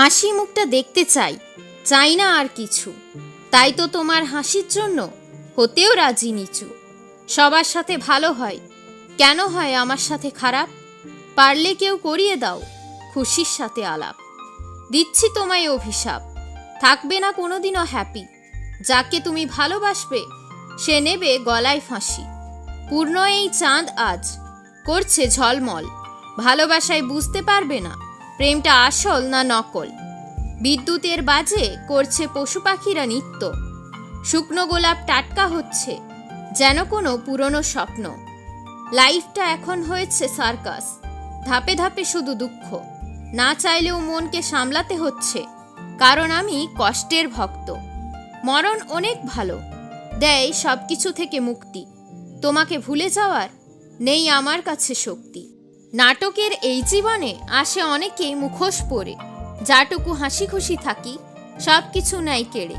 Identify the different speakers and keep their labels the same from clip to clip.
Speaker 1: হাসি মুখটা দেখতে চাই। চাই না আর কিছু। তাই তো তোমার হাসির জন্য হতেও রাজি নিচু। সবার সাথে ভালো হয়। কেন হয় আমার সাথে খারাপ? পারলে কেউ করিয়ে দাও খুশির সাথে আলাপ। দিচ্ছি তোমায় অভিশাপ। থাকবে না কোনোদিনও হ্যাপি যাকে তুমি ভালোবাসবে, সে নেবে গলায় ফাঁসি। পূর্ণ এই চাঁদ আজ। করছে ঝলমল। ভালোবাসায় বুঝতে পারবে না। প্রেমটা আসল না নকল? বিদ্যুতের বাজে করছে পশু পাখিরা নিত্য। শুকনো গোলাপ টাটকা হচ্ছে, যেন কোনো পুরনো স্বপ্ন। লাইফটা এখন হয়েছে সার্কাস, ধাপে ধাপে শুধু দুঃখ। না চাইলেও মনকে সামলাতে হচ্ছে, কারণ আমি কষ্টের ভক্ত। মরণ অনেক ভালো, দেয় সব কিছু থেকে মুক্তি। তোমাকে ভুলে যাওয়ার নেই আমার কাছে শক্তি। নাটকের এই জীবনে আসে অনেকেই মুখোশ পরে। যাটুকু হাসি খুশি থাকি সব কিছু নাই কেড়ে।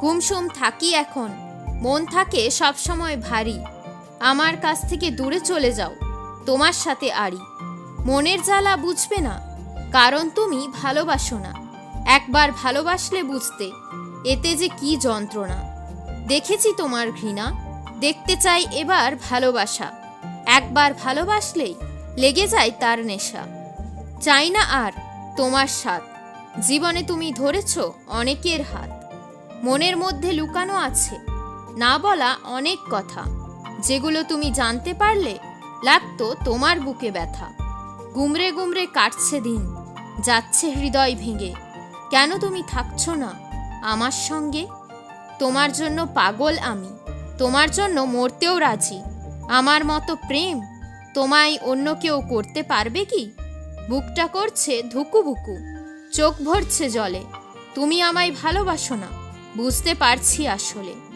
Speaker 1: গুমসুম থাকি এখন, মন থাকে সবসময় ভারী। আমার কাছ থেকে দূরে চলে যাও, তোমার সাথে আড়ি। মনের জ্বালা বুঝবে না, কারণ তুমি ভালোবাসো না। একবার ভালোবাসলে বুঝতে, এতে যে কি যন্ত্রণা। দেখেছি তোমার ঘৃণা, দেখতে চাই এবার ভালোবাসা। একবার ভালোবাসলেই লেগে যায় তার নেশা। চাই না আর তোমার স্বাদ। জীবনে তুমি ধরেছ অনেকের হাত। মনের মধ্যে লুকানো আছে। না বলা অনেক কথা। যেগুলো তুমি জানতে পারলে লাগতো তোমার বুকে ব্যথা। গুমরে গুমরে কাটছে দিন, যাচ্ছে হৃদয় ভেঙে। কেন তুমি থাকছো না আমার সঙ্গে? তোমার জন্য পাগল আমি। তোমার জন্য মরতেও রাজি। আমার মতো প্রেম তোমায় অন্য কেউ করতে পারবে কি? বুকটা করছে ধুকু বুকু, চোখ ভরছে জলে। তুমি আমায় ভালোবাসো না, বুঝতে পারছি আসলে।